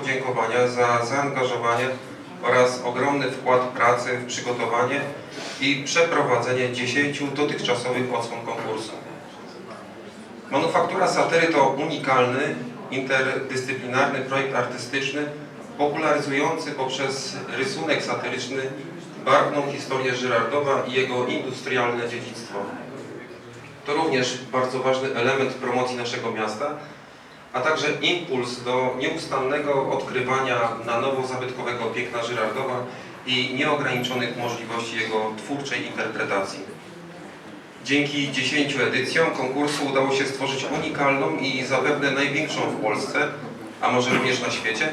podziękowania za zaangażowanie oraz ogromny wkład pracy w przygotowanie i przeprowadzenie 10 dotychczasowych odsłon konkursu. Manufaktura satyry to unikalny, interdyscyplinarny projekt artystyczny popularyzujący poprzez rysunek satyryczny barwną historię Żyrardowa i jego industrialne dziedzictwo. To również bardzo ważny element promocji naszego miasta, a także impuls do nieustannego odkrywania na nowo zabytkowego piękna Żyrardowa i nieograniczonych możliwości jego twórczej interpretacji. Dzięki 10 edycjom konkursu udało się stworzyć unikalną i zapewne największą w Polsce, a może również na świecie,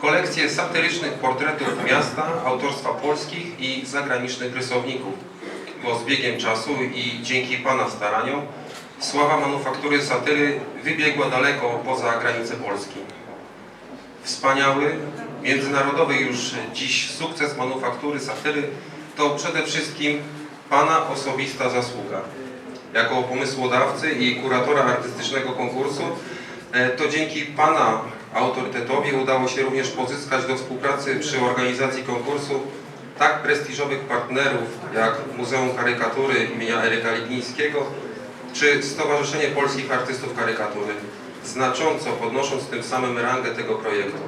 kolekcję satyrycznych portretów miasta autorstwa polskich i zagranicznych rysowników. Bo z biegiem czasu i dzięki Pana staraniom sława manufaktury satyry wybiegła daleko poza granice Polski. Wspaniały, międzynarodowy już dziś sukces manufaktury satyry to przede wszystkim Pana osobista zasługa. Jako pomysłodawcy i kuratora artystycznego konkursu e, to dzięki Pana autorytetowi udało się również pozyskać do współpracy przy organizacji konkursu tak prestiżowych partnerów jak Muzeum Karykatury imienia Eryka Liglińskiego czy Stowarzyszenie Polskich Artystów Karykatury, znacząco podnosząc tym samym rangę tego projektu.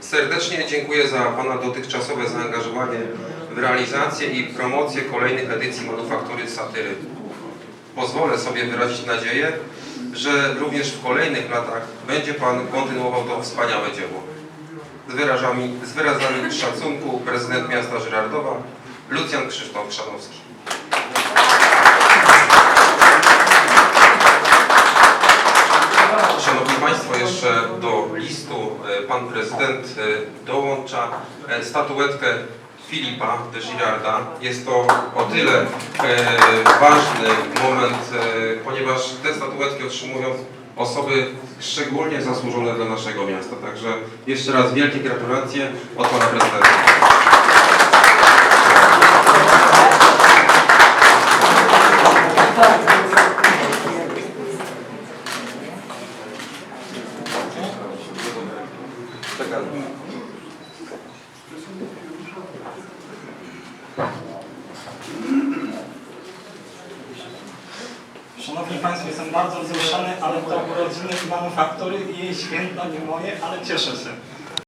Serdecznie dziękuję za Pana dotychczasowe zaangażowanie w realizację i promocję kolejnych edycji Manufaktury Satyry. Pozwolę sobie wyrazić nadzieję, że również w kolejnych latach będzie Pan kontynuował to wspaniałe dzieło. Z wyrażami, z wyrazami szacunku prezydent miasta Żyrardowa, Lucjan Krzysztof Szanowski. Szanowni Państwo, jeszcze do listu e, Pan Prezydent e, dołącza e, statuetkę Filipa de Girarda. Jest to o tyle e, ważny moment, e, ponieważ te statuetki otrzymują osoby szczególnie zasłużone dla naszego miasta. Także jeszcze raz wielkie gratulacje od Pana Prezydenta. Szanowni Państwo, jestem bardzo wzruszony, ale to urodziny manufaktury i jej święto nie moje, ale cieszę się.